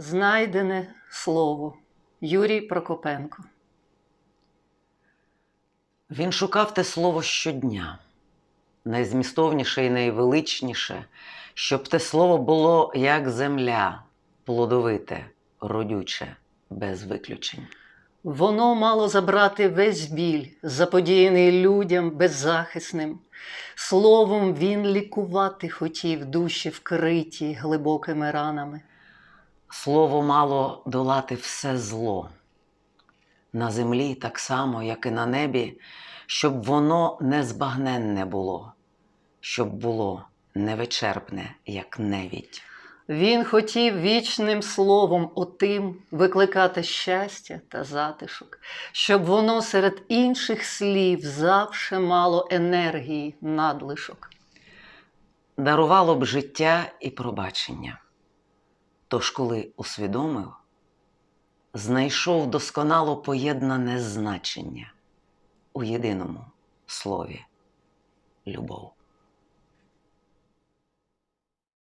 Знайдене слово Юрій Прокопенко. Він шукав те слово щодня, найзмістовніше і найвеличніше, щоб те слово було як земля, плодовите, родюче, без виключень. Воно мало забрати весь біль, заподіяний людям беззахисним. Словом, він лікувати хотів душі вкриті глибокими ранами. Слово мало долати все зло. На землі так само, як і на небі, щоб воно незбагненне було, щоб було невичерпне, як невідь. Він хотів вічним словом отим викликати щастя та затишок, щоб воно серед інших слів завше мало енергії надлишок. дарувало б життя і пробачення. Тож, коли усвідомив, знайшов досконало поєднане значення у єдиному слові любов.